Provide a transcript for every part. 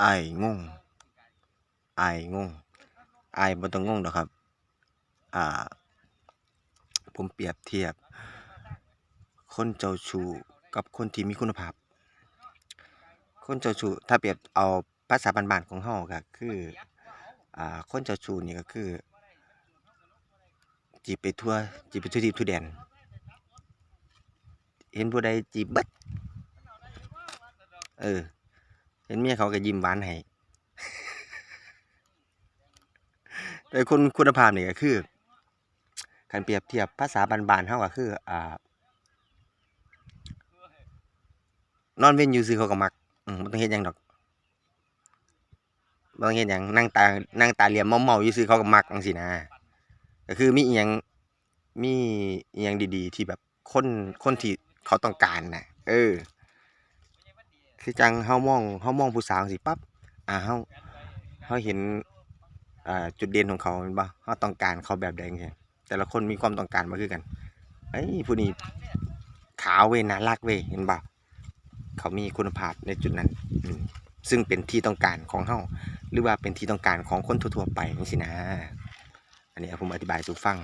อายงงอายงงอายบ่ต้องงงดอกครับ อ่า ผมเปรียบเทียบ คนเจ้าชู้กับคนที่มีคุณภาพ คนเจ้าชู้ถ้าเปรียบเอาภาษาบ้านๆของเฮาก็คือ อ่า คนเจ้าชู้นี่ก็คือจีบไปทั่วจีบไปทั่วทิศทั่วแดน เห็นผู้ใดจีบเบิดเออ ห็นเมียเขาก็ยิ้มหวานให้แต่คนคุณภาพนี่ก็คือคันเปรียบเทียบภาษาบานๆเฮาก็คืออ่านอนเว้นอยู่ซื่อเขาก็มักอืมบ่ต้องเฮ็ดหยังดอกบ่ต้องเฮ็ดหยังนั่งตานั่งตาเหลี่ยมเมาๆอยู่ซื่อเขาก็มักจังซี้นะก็คือมีอิหยังมีอิหยังดีๆ ที่แบบคนคนที่เขาต้องการน่ะเออ คือจังเฮามองเฮามองผู้สาวจั่งซี้ปั๊บอ่าเฮาเฮาเห็นอ่าจุดเด่นของเขาแม่นบ่เฮาต้องการเขาแบบใดจังซี้แต่ละคนมีความต้องการบ่คือกันเฮ้ยผู้นี้ขาวเว้ยน่ารักเว้ยเห็นบ่เขามีคุณภาพในจุดนั้นอืซึ่งเป็นที่ต้องการของเฮาหรือว่าเป็นที่ต้องการของคนทั่วๆไปจังซี้นะ อันนี้ผมอธิบายสู่ฟัง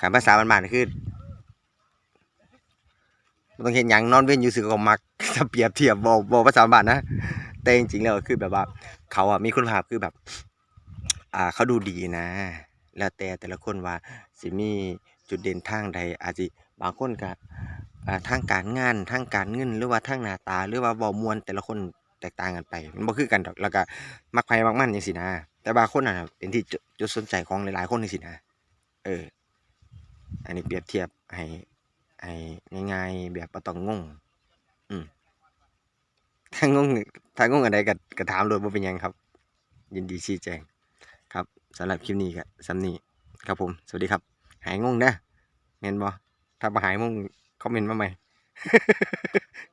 การภาษาบ้านๆคือต้องเฮ็ดหยังนอนเว้นอยู่ซื่อก็มัก ถ้าเปรียบเทียบเว้าเว้าภาษาบ้านนะ แต่จริงๆแล้วคือแบบว่า เขาอะมีคุณภาพคือแบบ อ่าเขาดูดีนะ แล้วแต่แต่ละคนว่าสิมีจุดเด่นทางใด อาจสิบางคนก็ทางการงานทางการเงินหรือว่าทางหน้าตา หรือว่าเว้าม่วนแต่ละคนแตกต่างกันไป มันบ่คือกันดอกแล้วก็มักไผมักมั่นจังซี้นะ แต่บางคนน่ะเป็นที่จุดสนใจของหลายๆคนจังซี้นะเออ อันนี้เปรียบเทียบให้ให้ง่ายๆแบบบ่ต้องงง ถ้างงถ้างงอะไรก็ก็ถามโลดบ่เป็นยังครับ ยินดีชี้แจงครับสำหรับคลิปนี้ครับสำนีครับผม สวัสดีครับ หายงงนะเห็นบ่ถ้าบ่หายงงคอมเมนต์มาใหม่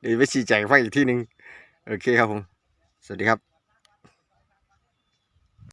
เดี๋ยวไปชี้แจงให้ฟังอีกที่หนึ่งโอเคครับผม สวัสดีครับ